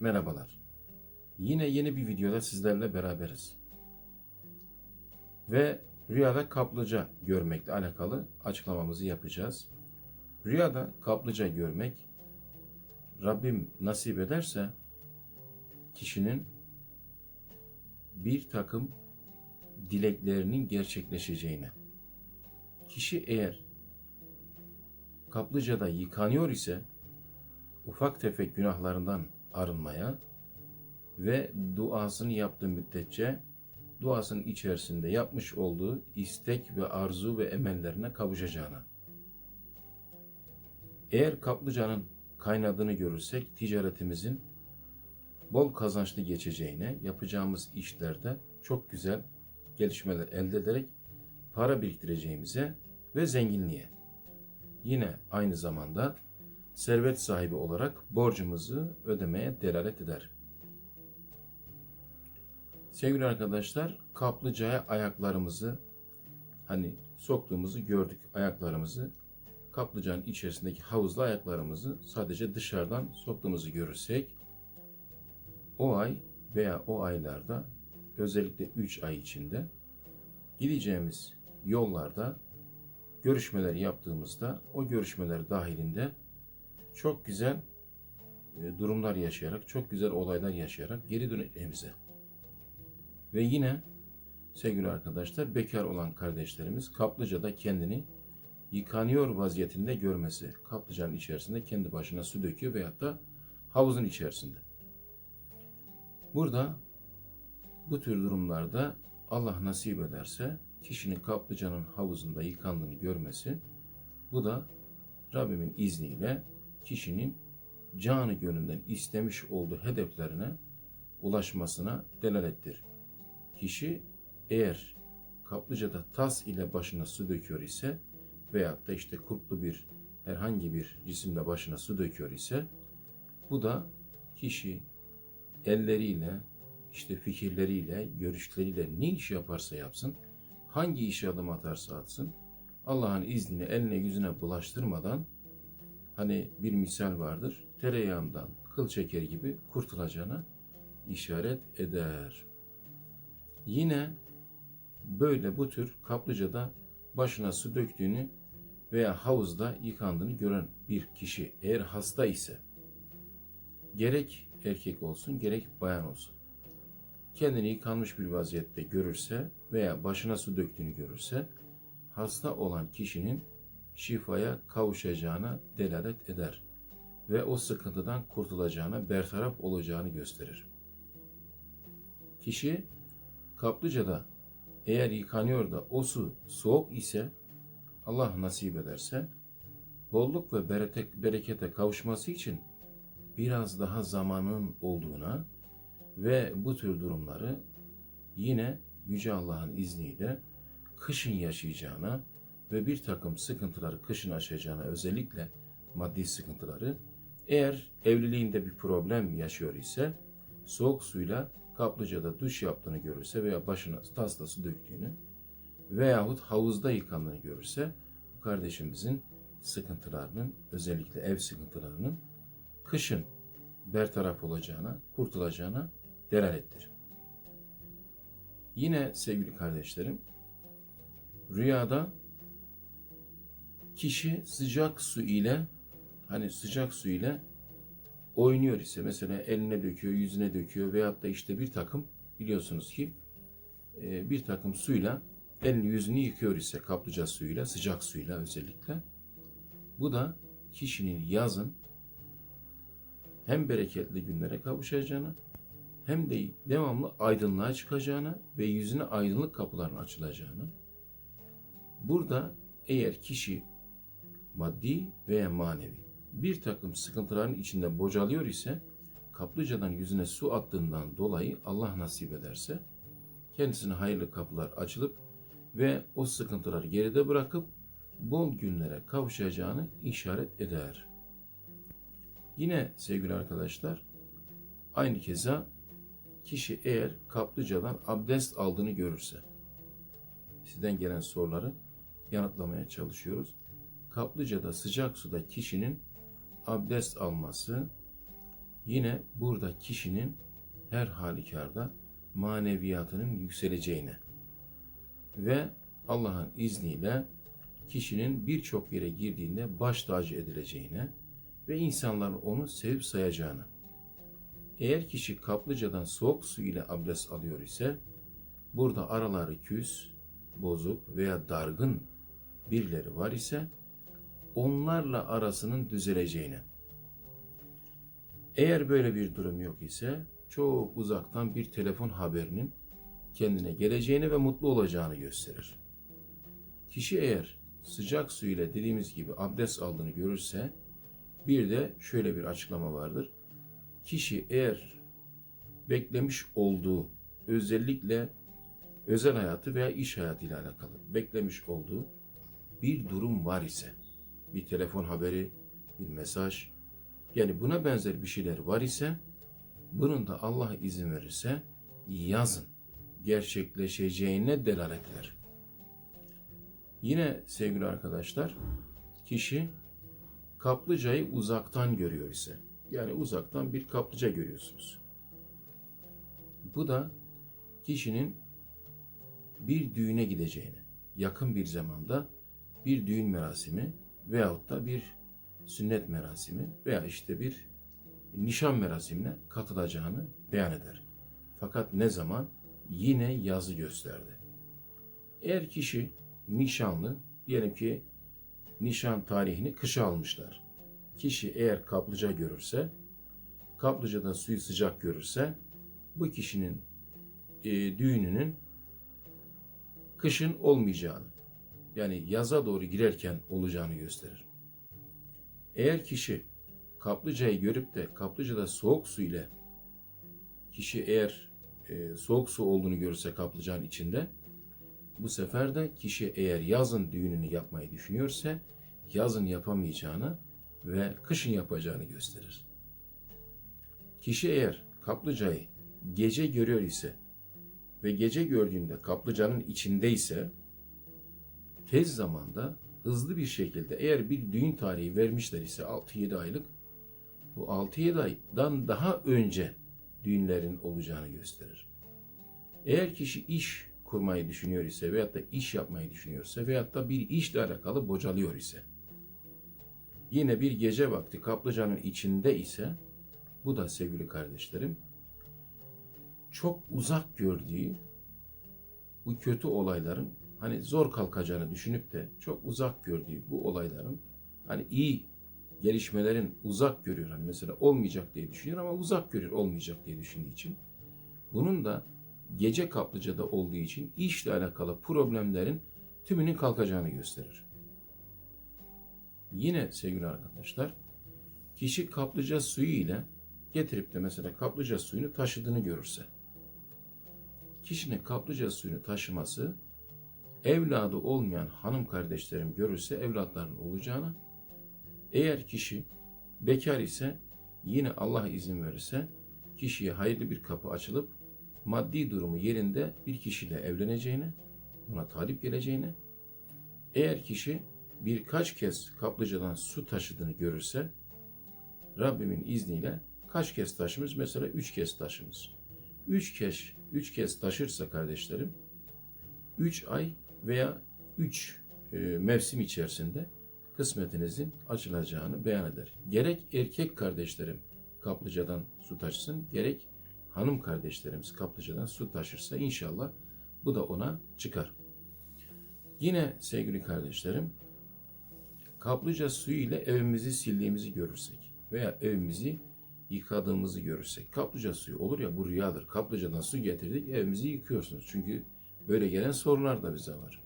merhabalar. Yine yeni bir videoda sizlerle beraberiz. Ve rüyada kaplıca görmekle alakalı açıklamamızı yapacağız. Rüyada kaplıca görmek Rabbim nasip ederse kişinin bir takım dileklerinin gerçekleşeceğine. Kişi eğer kaplıcada yıkanıyor ise ufak tefek günahlarından arınmaya ve duasını yaptığı müddetçe duasının içerisinde yapmış olduğu istek ve arzu ve emellerine kavuşacağına. Eğer kaplıcanın kaynadığını görürsek ticaretimizin bol kazançlı geçeceğine, yapacağımız işlerde çok güzel gelişmeler elde ederek para biriktireceğimize ve zenginliğe. Yine aynı zamanda servet sahibi olarak borcumuzu ödemeye delalet eder. Sevgili arkadaşlar, kaplıcaya ayaklarımızı hani soktuğumuzu gördük. Ayaklarımızı kaplıcanın içerisindeki havuzda ayaklarımızı sadece dışarıdan soktuğumuzu görürsek o ay veya o aylarda özellikle 3 ay içinde gideceğimiz yollarda görüşmeler yaptığımızda o görüşmeler dahilinde çok güzel e, durumlar yaşayarak, çok güzel olaylar yaşayarak geri döneceğimize. Ve yine sevgili arkadaşlar bekar olan kardeşlerimiz kaplıcada kendini yıkanıyor vaziyetinde görmesi. Kaplıcanın içerisinde kendi başına su döküyor veyahut da havuzun içerisinde. Burada bu tür durumlarda Allah nasip ederse kişinin kaplıcanın havuzunda yıkandığını görmesi bu da Rabbimin izniyle kişinin canı gönülden istemiş olduğu hedeflerine ulaşmasına delalettir. Kişi eğer kaplıcada tas ile başına su döküyor ise veyahut da işte kurtlu bir herhangi bir cisimle başına su döküyor ise bu da kişi elleriyle, işte fikirleriyle, görüşleriyle ne iş yaparsa yapsın, hangi işe adım atarsa atsın, Allah'ın iznini eline yüzüne bulaştırmadan hani bir misal vardır, tereyağından kıl çeker gibi kurtulacağına işaret eder. Yine böyle bu tür kaplıcada başına su döktüğünü veya havuzda yıkandığını gören bir kişi eğer hasta ise gerek erkek olsun gerek bayan olsun kendini yıkanmış bir vaziyette görürse veya başına su döktüğünü görürse hasta olan kişinin şifaya kavuşacağına delalet eder ve o sıkıntıdan kurtulacağına, bertaraf olacağını gösterir. Kişi kaplıcada eğer yıkanıyor da o su soğuk ise Allah nasip ederse bolluk ve berekete kavuşması için biraz daha zamanın olduğuna ve bu tür durumları yine Yüce Allah'ın izniyle kışın yaşayacağına ve bir takım sıkıntıları kışın aşacağına özellikle maddi sıkıntıları eğer evliliğinde bir problem yaşıyor ise soğuk suyla kaplıcada duş yaptığını görürse veya başına tasla su döktüğünü veyahut havuzda yıkandığını görürse bu kardeşimizin sıkıntılarının özellikle ev sıkıntılarının kışın bertaraf olacağına, kurtulacağına delalettir. Yine sevgili kardeşlerim, rüyada kişi sıcak su ile hani sıcak su ile oynuyor ise mesela eline döküyor, yüzüne döküyor veyahut da işte bir takım biliyorsunuz ki e, bir takım suyla elini yüzünü yıkıyor ise kaplıca suyuyla, sıcak suyla özellikle. Bu da kişinin yazın hem bereketli günlere kavuşacağına hem de devamlı aydınlığa çıkacağına ve yüzüne aydınlık kapıların açılacağını. Burada eğer kişi maddi veya manevi bir takım sıkıntıların içinde bocalıyor ise kaplıcadan yüzüne su attığından dolayı Allah nasip ederse kendisine hayırlı kapılar açılıp ve o sıkıntıları geride bırakıp bol günlere kavuşacağını işaret eder. Yine sevgili arkadaşlar aynı keza kişi eğer kaplıcadan abdest aldığını görürse sizden gelen soruları yanıtlamaya çalışıyoruz. Kaplıcada sıcak suda kişinin abdest alması yine burada kişinin her halükarda maneviyatının yükseleceğine ve Allah'ın izniyle kişinin birçok yere girdiğinde baş tacı edileceğine ve insanların onu sevip sayacağına. Eğer kişi kaplıcadan soğuk su ile abdest alıyor ise burada araları küs, bozuk veya dargın birileri var ise onlarla arasının düzeleceğine. Eğer böyle bir durum yok ise çok uzaktan bir telefon haberinin kendine geleceğini ve mutlu olacağını gösterir. Kişi eğer sıcak su ile dediğimiz gibi abdest aldığını görürse bir de şöyle bir açıklama vardır. Kişi eğer beklemiş olduğu özellikle özel hayatı veya iş hayatıyla alakalı beklemiş olduğu bir durum var ise bir telefon haberi, bir mesaj yani buna benzer bir şeyler var ise bunun da Allah izin verirse yazın gerçekleşeceğine delalet. Yine sevgili arkadaşlar kişi kaplıcayı uzaktan görüyor ise yani uzaktan bir kaplıca görüyorsunuz. Bu da kişinin bir düğüne gideceğini, yakın bir zamanda bir düğün merasimi veyahut da bir sünnet merasimi veya işte bir nişan merasimine katılacağını beyan eder. Fakat ne zaman? Yine yazı gösterdi. Eğer kişi nişanlı, diyelim ki nişan tarihini kışa almışlar. Kişi eğer kaplıca görürse, kaplıcada suyu sıcak görürse, bu kişinin e, düğününün kışın olmayacağını, yani yaza doğru girerken olacağını gösterir. Eğer kişi kaplıcayı görüp de kaplıcada soğuk su ile kişi eğer e, soğuk su olduğunu görürse kaplıcanın içinde bu sefer de kişi eğer yazın düğününü yapmayı düşünüyorsa yazın yapamayacağını ve kışın yapacağını gösterir. Kişi eğer kaplıcayı gece görüyor ise ve gece gördüğünde kaplıcanın içindeyse tez zamanda hızlı bir şekilde eğer bir düğün tarihi vermişler ise 6-7 aylık bu 6-7 aydan daha önce düğünlerin olacağını gösterir. Eğer kişi iş kurmayı düşünüyor ise veyahut da iş yapmayı düşünüyorsa veyahut da bir işle alakalı bocalıyor ise yine bir gece vakti kaplıcanın içinde ise bu da sevgili kardeşlerim çok uzak gördüğü bu kötü olayların hani zor kalkacağını düşünüp de çok uzak gördüğü bu olayların hani iyi gelişmelerin uzak görüyor. Hani mesela olmayacak diye düşünüyor ama uzak görüyor olmayacak diye düşündüğü için. Bunun da gece kaplıcada olduğu için işle alakalı problemlerin tümünün kalkacağını gösterir. Yine sevgili arkadaşlar, kişi kaplıca suyu ile getirip de mesela kaplıca suyunu taşıdığını görürse, kişinin kaplıca suyunu taşıması evladı olmayan hanım kardeşlerim görürse evlatların olacağını, eğer kişi bekar ise yine Allah izin verirse kişiye hayırlı bir kapı açılıp maddi durumu yerinde bir kişiyle evleneceğini, ona talip geleceğini, eğer kişi birkaç kez kaplıcadan su taşıdığını görürse Rabbimin izniyle kaç kez taşımış? Mesela üç kez taşımış. Üç kez, üç kez taşırsa kardeşlerim, üç ay veya üç e, mevsim içerisinde kısmetinizin açılacağını beyan eder. Gerek erkek kardeşlerim kaplıcadan su taşısın, gerek hanım kardeşlerimiz kaplıcadan su taşırsa inşallah bu da ona çıkar. Yine sevgili kardeşlerim, kaplıca suyu ile evimizi sildiğimizi görürsek veya evimizi yıkadığımızı görürsek, kaplıca suyu olur ya bu rüyadır. Kaplıcadan su getirdik, evimizi yıkıyorsunuz. Çünkü böyle gelen sorunlar da bize var.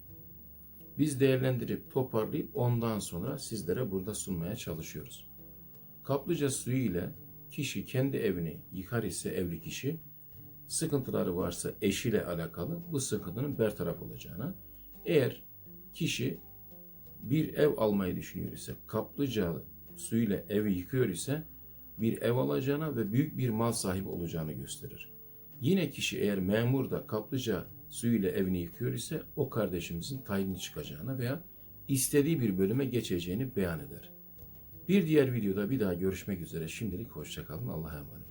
Biz değerlendirip toparlayıp ondan sonra sizlere burada sunmaya çalışıyoruz. Kaplıca suyu ile kişi kendi evini yıkar ise evli kişi, sıkıntıları varsa eşiyle alakalı bu sıkıntının bertaraf olacağına, eğer kişi bir ev almayı düşünüyor ise, kaplıca suyuyla evi yıkıyor ise, bir ev alacağına ve büyük bir mal sahibi olacağını gösterir. Yine kişi eğer memur da kaplıca suyuyla evini yıkıyor ise o kardeşimizin tayini çıkacağını veya istediği bir bölüme geçeceğini beyan eder. Bir diğer videoda bir daha görüşmek üzere. Şimdilik hoşçakalın. Allah'a emanet.